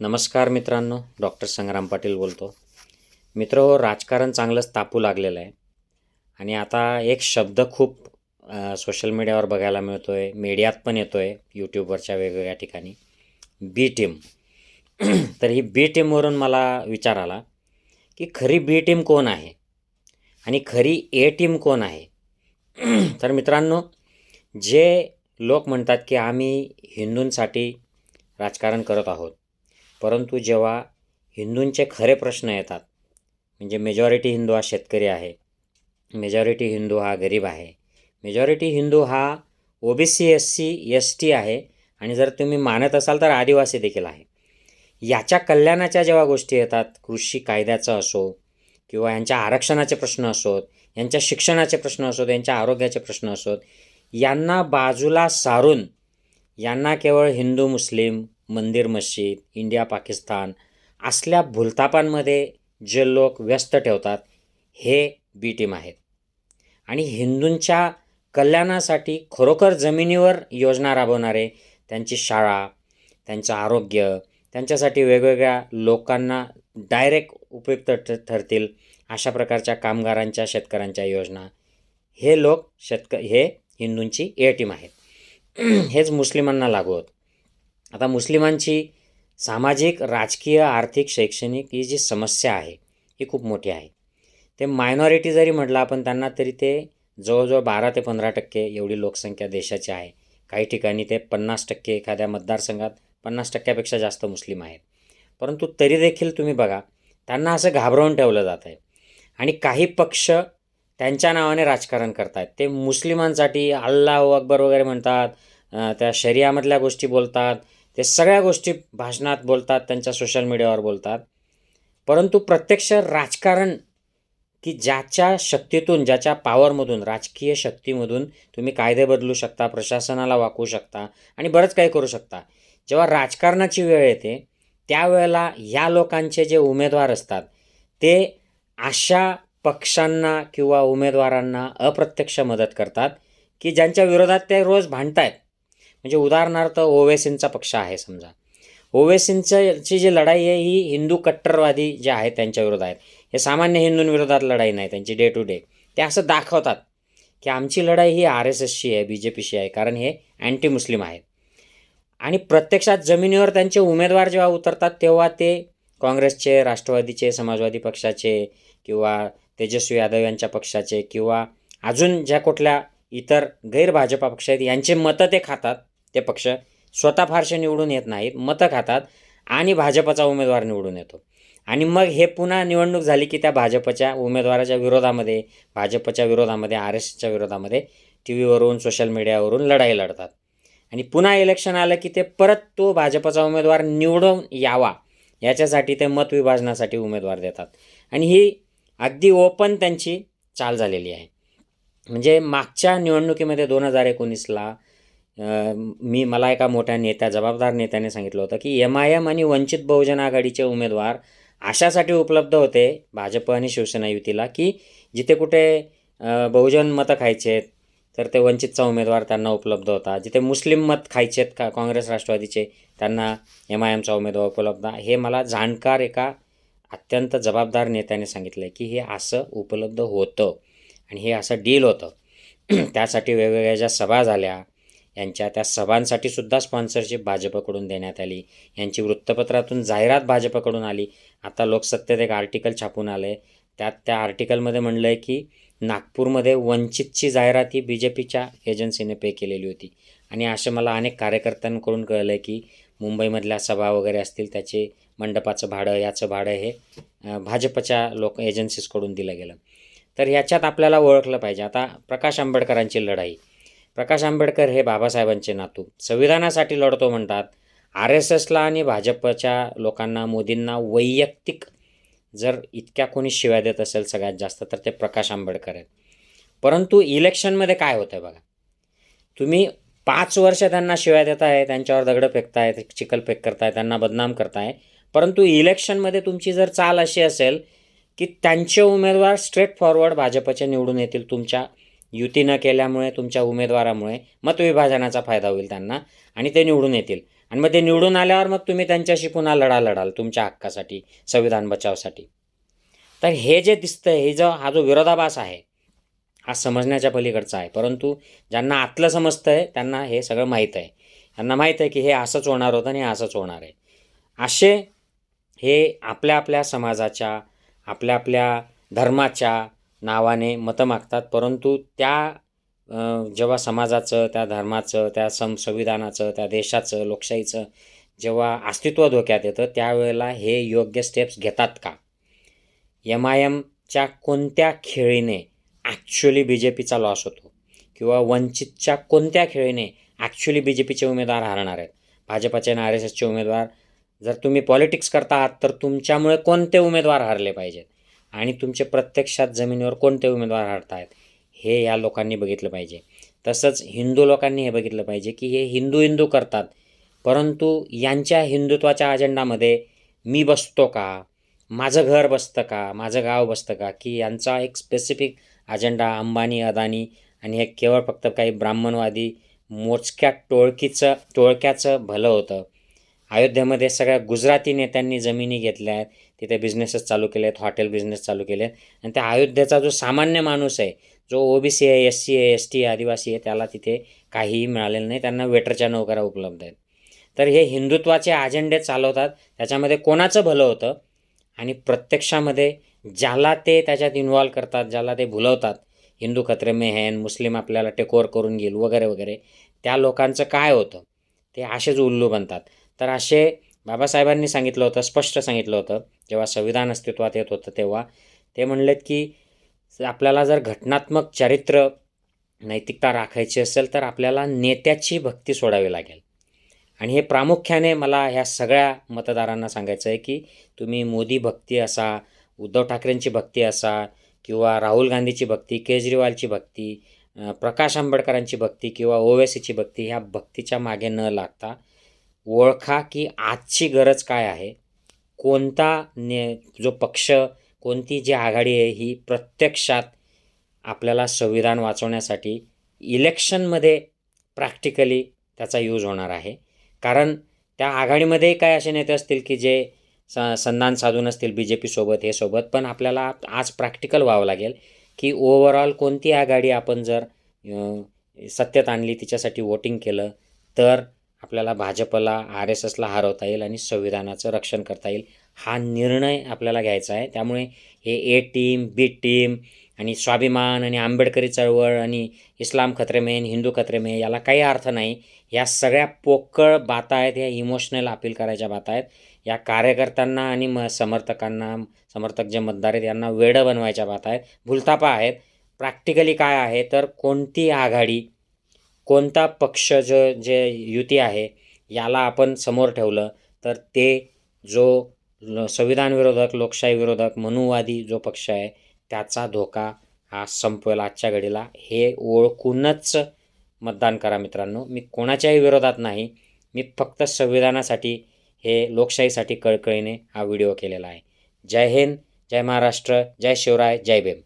नमस्कार मित्रांनो डॉक्टर संग्राम पाटील बोलतो. मित्र राजकारण चांगलंच तापू लागलेलं आहे. आणि आता एक शब्द खूप सोशल मीडियावर बघायला मिळतो आहे मीडियात पण येतो आहे यूट्यूबवरच्या वेगवेगळ्या ठिकाणी. बी टीम तर ही बी टीमवरून मला विचार आला की खरी बी टीम कोण आहे? आणि खरी ए टीम कोण आहे? तर मित्रांनो जे लोक म्हणतात की आम्ही हिंदूंसाठी राजकारण करत आहोत परंतु जेव्हा हिंदूंचे खरे प्रश्न येतात म्हणजे मेजॉरिटी हिंदू हा शेतकरी आहे मेजॉरिटी हिंदू हा गरीब आहे मेजॉरिटी हिंदू हा O B C S C S T आहे आणि जर तुम्ही मानत असाल तर आदिवासी देखील आहे. याच्या कल्याणाच्या जेव्हा गोष्टी येतात कृषी कायद्याचं असो किंवा यांच्या आरक्षणाचे प्रश्न असोत यांच्या शिक्षणाचे प्रश्न असोत यांच्या आरोग्याचे प्रश्न असोत यांना बाजूला सारून यांना केवळ हिंदू मुस्लिम मंदिर मस्जिद इंडिया पाकिस्तान असल्या भूलतापांमध्ये जे लोक व्यस्त ठेवतात हे बी टीम आहेत. आणि हिंदूंच्या कल्याणासाठी खरोखर जमिनीवर योजना राबवणारे त्यांची शाळा त्यांचं आरोग्य त्यांच्यासाठी वेगवेगळ्या लोकांना डायरेक्ट उपयुक्त ठ ठरतील अशा प्रकारच्या कामगारांच्या शेतकऱ्यांच्या योजना हे लोक शेतक हे हिंदूंची ए टीम आहेत. हेच मुस्लिमांना लागू होत. आता मुस्लिमांची सामाजिक राजकीय आर्थिक शैक्षणिक ही जी समस्या आहे ही खूप मोठी आहे. ते मायनॉरिटी जरी म्हटलं आपण त्यांना तरी ते जवळजवळ बारा ते पंधरा टक्के एवढी लोकसंख्या देशाची आहे. काही ठिकाणी ते पन्नास टक्के एखाद्या मतदारसंघात पन्नास टक्क्यापेक्षा जास्त मुस्लिम आहेत. परंतु तरी देखील तुम्ही बघा त्यांना असं घाबरवून ठेवलं जात आहे. आणि काही पक्ष त्यांच्या नावाने राजकारण करतात ते मुस्लिमांसाठी अल्लाह अकबर वगैरे म्हणतात त्या शरियामधल्या गोष्टी बोलतात ते सगळ्या गोष्टी भाषणात बोलतात त्यांच्या सोशल मीडियावर बोलतात. परंतु प्रत्यक्ष राजकारण की ज्याच्या शक्तीतून ज्याच्या पॉवरमधून राजकीय शक्तीमधून तुम्ही कायदे बदलू शकता प्रशासनाला वाकवू शकता आणि बरंच काही करू शकता. जेव्हा राजकारणाची वेळ येते त्यावेळेला या लोकांचे जे उमेदवार असतात ते अशा पक्षांना किंवा उमेदवारांना अप्रत्यक्ष मदत करतात की ज्यांच्या विरोधात ते रोज भांडत आहेत म्हणजे उदाहरणार्थ ओवेसींचा पक्ष आहे समजा. ओवेसींची जी लढाई आहे ही हिंदू कट्टरवादी जे आहेत त्यांच्या विरोधात आहेत. हे सामान्य हिंदूंविरोधात लढाई नाही त्यांची डे टू डे ते असं दाखवतात की आमची लढाई ही आर एस एसची आहे बी जे पीशी आहे कारण हे अँटी मुस्लिम आहेत. आणि प्रत्यक्षात जमिनीवर त्यांचे उमेदवार जेव्हा उतरतात तेव्हा ते काँग्रेसचे राष्ट्रवादीचे समाजवादी पक्षाचे किंवा तेजस्वी यादव यांच्या पक्षाचे किंवा अजून ज्या कुठल्या इतर गैर भाजपा पक्ष आहेत यांचे मतं ते खातात ते पक्ष स्वतः फारसे निवडून येत नाहीत मतं खातात आणि भाजपचा उमेदवार निवडून येतो. आणि मग हे पुन्हा निवडणूक झाली की त्या भाजपच्या उमेदवाराच्या विरोधामध्ये भाजपच्या विरोधामध्ये आर एस एसच्या विरोधामध्ये टी व्हीवरून सोशल मीडियावरून लढाई लढतात. आणि पुन्हा इलेक्शन आलं की ते परत तो भाजपचा उमेदवार निवडून यावा याच्यासाठी ते मत विभाजनासाठी उमेदवार देतात. आणि ही अगदी ओपन त्यांची चाल झालेली आहे. म्हणजे मागच्या निवडणुकीमध्ये दोन हजार एकोणीसला मी मला एका मोठ्या नेत्या जबाबदार नेत्याने सांगितलं होतं की एम आय एम आणि वंचित बहुजन आघाडीचे उमेदवार अशासाठी उपलब्ध होते भाजप आणि शिवसेना युतीला की जिथे कुठे बहुजन मतं खायचे आहेत तर ते वंचितचा उमेदवार त्यांना उपलब्ध होता जिथे मुस्लिम मत खायचे का काँग्रेस राष्ट्रवादीचे त्यांना एम आय एमचा उमेदवार उपलब्ध आहे. हे मला जाणकार एका अत्यंत जबाबदार नेत्याने सांगितलं आहे की हे असं उपलब्ध होतं आणि हे असं डील होतं. त्यासाठी वेगवेगळ्या ज्या सभा झाल्या यांच्या त्या सभांसाठी सुद्धा स्पॉन्सरशिप भाजपकडून देण्यात आली. यांची वृत्तपत्रातून जाहिरात भाजपकडून आली. आता लोकसत्तेत एक आर्टिकल छापून आलं आहे त्यात त्या आर्टिकलमध्ये म्हणलं आहे की नागपूरमध्ये वंचितची जाहिरात ही बी जे पीच्या एजन्सीने पे केलेली होती. आणि असे मला अनेक कार्यकर्त्यांकडून कळलं आहे की मुंबईमधल्या सभा वगैरे असतील त्याचे मंडपाचं भाडं याचं भाडं हे भाजपच्या लोक एजन्सीजकडून दिलं गेलं. तर ह्याच्यात आपल्याला ओळखलं पाहिजे. आता प्रकाश आंबेडकरांची लढाई. प्रकाश आंबेडकर हे बाबासाहेबांचे नातू. संविधानासाठी लढतो म्हणतात. आर एस एसला आणि भाजपच्या लोकांना मोदींना वैयक्तिक जर इतक्या कोणी शिव्या देत असेल सगळ्यात जास्त तर ते प्रकाश आंबेडकर आहेत. परंतु इलेक्शनमध्ये काय होतं बघा? तुम्ही पाच वर्ष त्यांना शिव्या देताय त्यांच्यावर दगडं फेकताय चिखल फेक करताय त्यांना बदनाम करताय. परंतु इलेक्शनमध्ये तुमची जर चाल अशी असेल की त्यांचे उमेदवार स्ट्रेट फॉरवर्ड भाजपचे निवडून येतील तुमच्या युती न केल्यामुळे तुमच्या उमेदवारामुळे. मतविभाजनाचा फायदा होईल त्यांना आणि ते निवडून येतील. आणि मग ते निवडून आल्यावर मग तुम्ही त्यांच्याशी पुन्हा लढा लढाल तुमच्या हक्कासाठी संविधान बचावासाठी. तर हे जे दिसतं हे जो हा जो विरोधाभास आहे हा समजण्याच्या पलीकडचा आहे. परंतु ज्यांना आतलं समजतं आहे त्यांना हे सगळं माहीत आहे. त्यांना माहीत आहे की हे असंच होणार होतं आणि हे असंच होणार आहे. असे हे आपल्या आपल्या समाजाच्या आपल्या आपल्या धर्माच्या नावाने मतं मागतात. परंतु त्या जेव्हा समाजाचं त्या धर्माचं त्या सं संविधानाचं त्या देशाचं लोकशाहीचं जेव्हा अस्तित्व धोक्यात येतं त्यावेळेला हे योग्य स्टेप्स घेतात का? एम आय एमच्या कोणत्या खेळीने ॲक्च्युली बी जे पीचा लॉस होतो? किंवा वंचितच्या कोणत्या खेळीने ॲक्च्युली बी जे पीचे उमेदवार हरणार आहेत? भाजपाचे आणि आर एस एसचे उमेदवार जर तुम्ही पॉलिटिक्स करता आहात तर तुमच्यामुळे कोणते उमेदवार हरले पाहिजेत? आणि तुमचे प्रत्यक्षात जमिनीवर कोणते उमेदवार हरत आहेत हे या लोकांनी बघितलं पाहिजे. तसंच हिंदू लोकांनी हे बघितलं पाहिजे की हे हिंदू हिंदू करतात. परंतु यांच्या हिंदुत्वाच्या अजेंडामध्ये मी बसतो का? माझं घर बसतं का? माझं गाव बसतं का? की यांचा एक स्पेसिफिक अजेंडा अंबानी अदानी आणि हे केवळ फक्त काही ब्राह्मणवादी मोजक्या टोळकीचं टोळक्याचं भलं होतं. अयोध्येमध्ये सगळ्या गुजराती नेत्यांनी जमिनी घेतल्या आहेत. तिथे बिझनेसेस चालू केले आहेत हॉटेल बिझनेस चालू केले आहेत. आणि त्या अयोध्येचा जो सामान्य माणूस आहे जो ओ बी सी आहे एस सी आहे एस टी आदिवासी आहे त्याला तिथे काहीही मिळालेलं नाही. त्यांना वेटरच्या नोकऱ्या उपलब्ध आहेत. तर हे हिंदुत्वाचे अजेंडे चालवतात. त्याच्यामध्ये कोणाचं भलं होतं? आणि प्रत्यक्षामध्ये ज्याला ते त्याच्यात इन्व्हॉल्व करतात ज्याला ते भुलवतात हिंदू खत्रे मेहन मुस्लिम आपल्याला टेकोर करून घेईल वगैरे वगैरे त्या लोकांचं काय होतं? ते असेच उल्लू बनतात. तर असे बाबासाहेबांनी सांगितलं होतं स्पष्ट सांगितलं होतं. जेव्हा संविधान अस्तित्वात येत होतं तेव्हा ते म्हणलेत की आपल्याला जर घटनात्मक चारित्र्य नैतिकता राखायची असेल तर आपल्याला नेत्याची भक्ती सोडावी लागेल. आणि हे प्रामुख्याने मला ह्या सगळ्या मतदारांना सांगायचं आहे की तुम्ही मोदी भक्ती असा उद्धव ठाकरेंची भक्ती असा किंवा राहुल गांधीची भक्ती केजरीवालची भक्ती प्रकाश आंबेडकरांची भक्ती किंवा ओवेसीची भक्ती ह्या भक्तीच्या मागे न लागता ओळखा की आजची गरज काय आहे. कोणता ने जो पक्ष कोणती जी आघाडी आहे ही प्रत्यक्षात आपल्याला संविधान वाचवण्यासाठी इलेक्शनमध्ये प्रॅक्टिकली त्याचा यूज होणार आहे. कारण त्या आघाडीमध्ये काय असे नेते असतील की जे स संधान साधून असतील बी जे पीसोबत हे सोबत पण आपल्याला आज प्रॅक्टिकल व्हावं लागेल की ओव्हरऑल कोणती आघाडी आपण जर सत्तेत आणली तिच्यासाठी वोटिंग केलं तर आपल्याला भाजपला आर एस एसला हरवता येईल आणि संविधानाचं रक्षण करता येईल हा निर्णय आपल्याला घ्यायचा आहे. त्यामुळे हे ए टीम बी टीम आणि स्वाभिमान आणि आंबेडकरी चळवळ आणि इस्लाम खत्रेमेन हिंदू खत्रेमेन याला काही अर्थ नाही. या सगळ्या पोकळ बाता आहेत या इमोशनल अपील करायच्या बाता आहेत. या कार्यकर्त्यांना आणि म समर्थकांना समर्थक जे मतदार आहेत यांना वेडं बनवायच्या बाता आहेत. भुलतापा आहेत. प्रॅक्टिकली काय आहे तर कोणती आघाडी कोणता पक्ष जो जे युती आहे याला आपण समोर ठेवलं तर ते जो संविधान विरोधक लोकशाही विरोधक मनुवादी जो पक्ष आहे त्याचा धोका हा संपवेल आजच्या घडीला. हे ओळखूनच मतदान करा मित्रांनो. मी कोणाच्याही विरोधात नाही. मी फक्त संविधानासाठी हे लोकशाहीसाठी कळकळीने हा व्हिडिओ केलेला आहे. जय हिंद जय महाराष्ट्र जय शिवराय जय भीम.